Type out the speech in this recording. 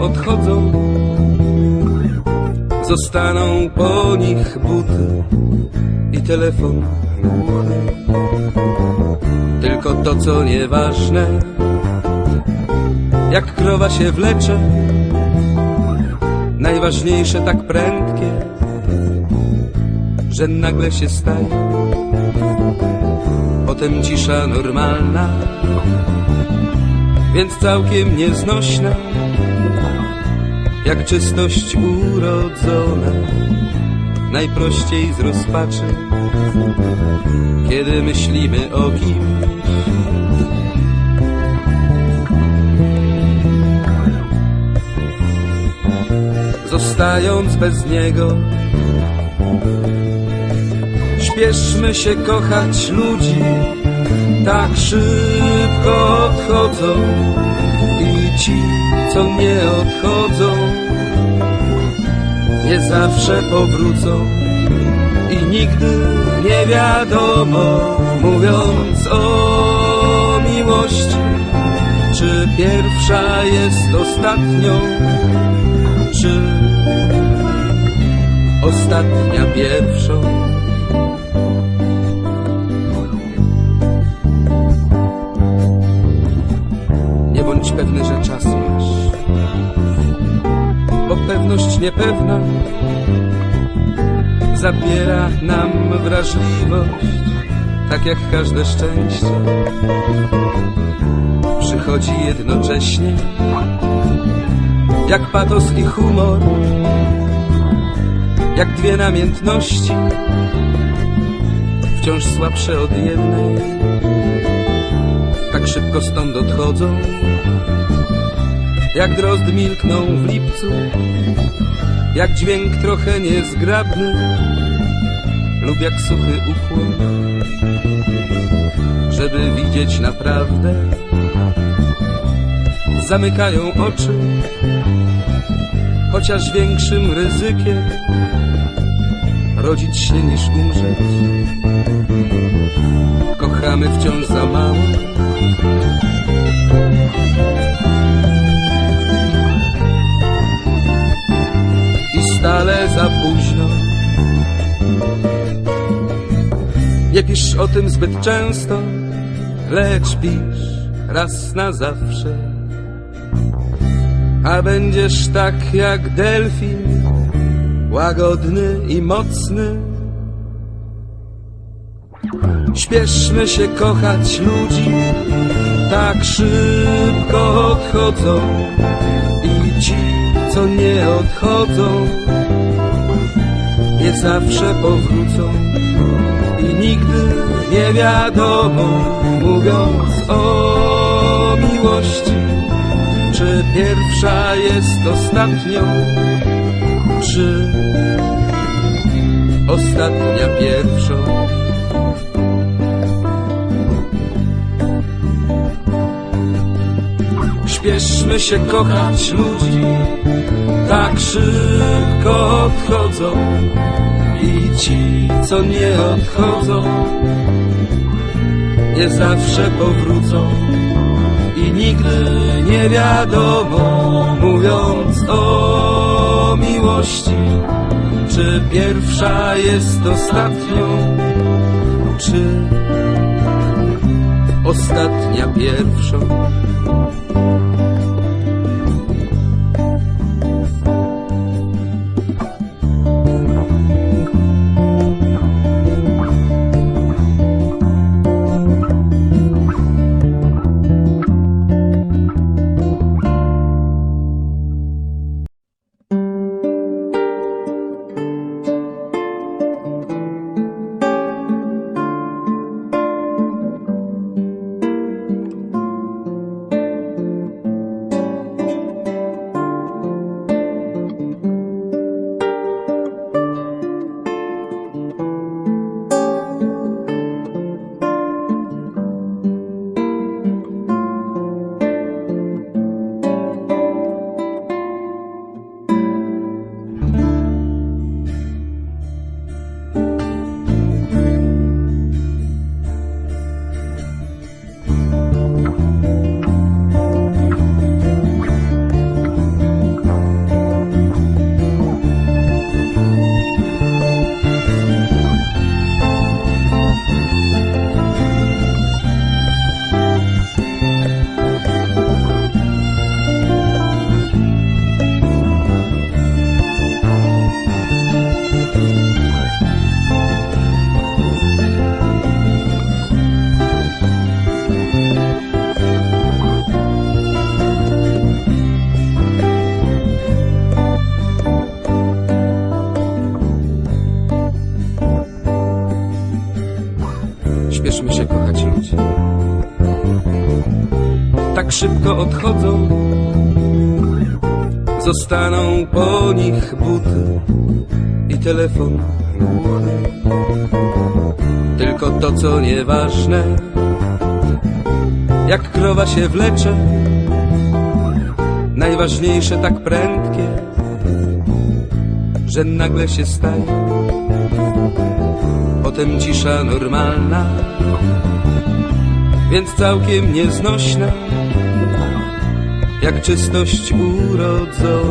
odchodzą, zostaną po nich buty i telefon. Tylko to, co nieważne, jak krowa się wlecze, najważniejsze tak prędkie, że nagle się staje. Potem cisza normalna, więc całkiem nieznośna, jak czystość urodzona, najprościej z rozpaczy, kiedy myślimy o kimś. Zostając bez niego, śpieszmy się kochać ludzi, tak szybko odchodzą i ci, co nie odchodzą, nie zawsze powrócą i nigdy nie wiadomo, mówiąc o miłości, czy pierwsza jest ostatnią, czy ostatnia pierwszą. Nie bądź pewny, że czas masz, pewność niepewna zabiera nam wrażliwość, tak jak każde szczęście. Przychodzi jednocześnie, jak patos i humor, jak dwie namiętności, wciąż słabsze od jednej, tak szybko stąd odchodzą, jak drozd milkną w lipcu, jak dźwięk trochę niezgrabny, lub jak suchy ukłon, żeby widzieć naprawdę, zamykają oczy, chociaż większym ryzykiem rodzić się niż umrzeć. Kochamy wciąż za mało. Stale za późno. Nie pisz o tym zbyt często, lecz pisz raz na zawsze. A będziesz tak jak delfin, łagodny i mocny. Śpieszmy się kochać ludzi, tak szybko odchodzą i ci, co nie odchodzą, nie zawsze powrócą i nigdy nie wiadomo, mówiąc o miłości, czy pierwsza jest ostatnią, czy ostatnia pierwszą. Śpieszmy się kochać ludzi, tak szybko odchodzą i ci, co nie odchodzą, nie zawsze powrócą i nigdy nie wiadomo, mówiąc o miłości, czy pierwsza jest ostatnią, czy ostatnia pierwszą. Uczmy się kochać ludzi. Tak szybko odchodzą, zostaną po nich buty i telefon. Tylko to, co nieważne, jak krowa się wlecze, najważniejsze tak prędkie, że nagle się staje. Potem cisza normalna, więc całkiem nieznośna, jak czystość urodzona.